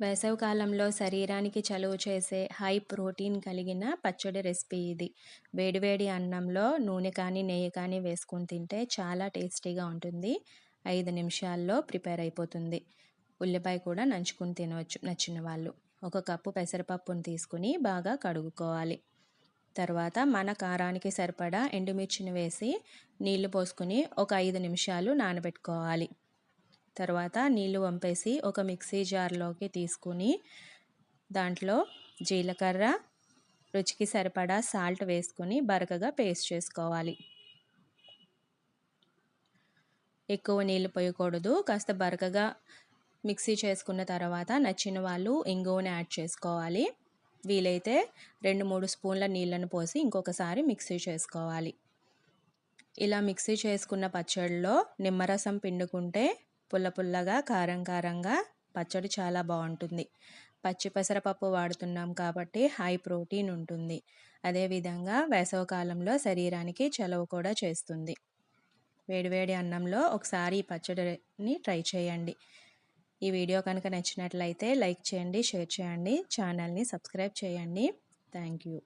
వేసవికాలంలో శరీరానికి చలువ చేసే హై ప్రోటీన్ కలిగిన పచ్చడి రెసిపీ ఇది. వేడివేడి అన్నంలో నూనె కానీ నెయ్యి కానీ వేసుకొని తింటే చాలా టేస్టీగా ఉంటుంది. ఐదు నిమిషాల్లో ప్రిపేర్ అయిపోతుంది. ఉల్లిపాయ కూడా నంచుకుని తినవచ్చు నచ్చిన వాళ్ళు. ఒక కప్పు పెసరపప్పును తీసుకుని బాగా కడుగుకోవాలి. తర్వాత మన కారానికి సరిపడా ఎండుమిర్చిని వేసి నీళ్ళు పోసుకుని ఒక ఐదు నిమిషాలు నానబెట్టుకోవాలి. తర్వాత నీళ్ళు వంపేసి ఒక మిక్సీ జార్లోకి తీసుకుని దాంట్లో జీలకర్ర రుచికి సరిపడా సాల్ట్ వేసుకొని బరకగా పేస్ట్ చేసుకోవాలి. ఎక్కువ నీళ్ళు పోయకూడదు. కాస్త బరకగా మిక్సీ చేసుకున్న తర్వాత నచ్చిన వాళ్ళు ఇంగువని యాడ్ చేసుకోవాలి. వీలైతే రెండు మూడు స్పూన్ల నీళ్ళను పోసి ఇంకొకసారి మిక్సీ చేసుకోవాలి. ఇలా మిక్సీ చేసుకున్న పచ్చడిలో నిమ్మరసం పిండుకుంటే పుల్ల పుల్లగా కారం కారంగా పచ్చడి చాలా బాగుంటుంది. పచ్చిపెసరపప్పు వాడుతున్నాం కాబట్టి హై ప్రోటీన్ ఉంటుంది. అదేవిధంగా వేసవకాలంలో శరీరానికి చలవ కూడా చేస్తుంది. వేడివేడి అన్నంలో ఒకసారి ఈ పచ్చడిని ట్రై చేయండి. ఈ వీడియో కనుక నచ్చినట్లయితే లైక్ చేయండి షేర్ చేయండి ఛానల్ని సబ్స్క్రైబ్ చేయండి. Thank you.